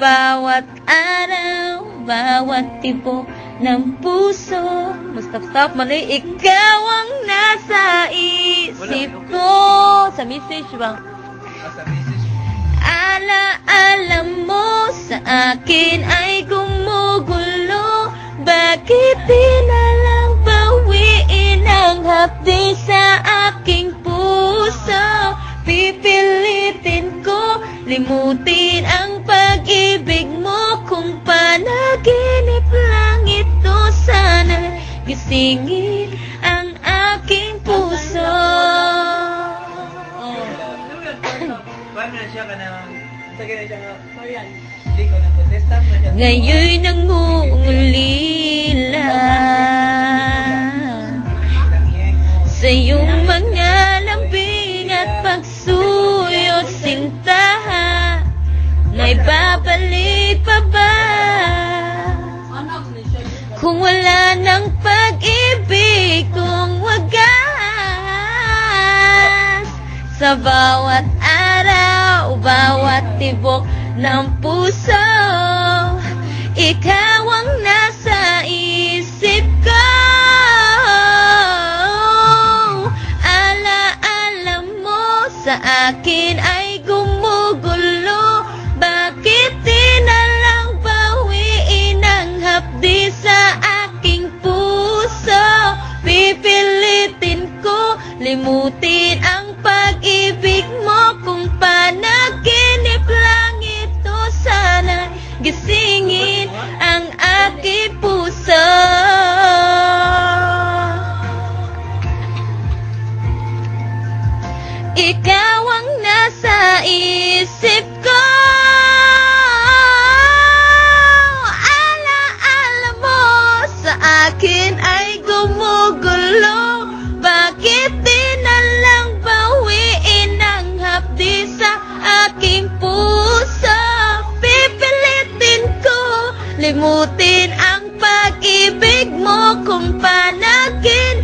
Bawat araw, bawat tipo ng puso. Stop, stop, mali Ikaw ang nasa isip ko. Sa message bang? Ala-ala mo sa akin ay gumugulo. Bakit di na lang bawiin ang hapdi sa aking puso? Pipilitin ko limutin ang Gisingin ang aking puso Oh. Paano na siya ka na... Sa ganyan siya na protesta. Ngayon nangungulila Sa iyong mga lambing at pagsuyo sinta May babalik pa ba? Kung wala ng Sa bawat araw, bawat tibok ng puso. Ikaw ang nasa isip ko. Ala-ala mo sa akin ay gumugulo Limutin ang pag-ibig mo kung panaginip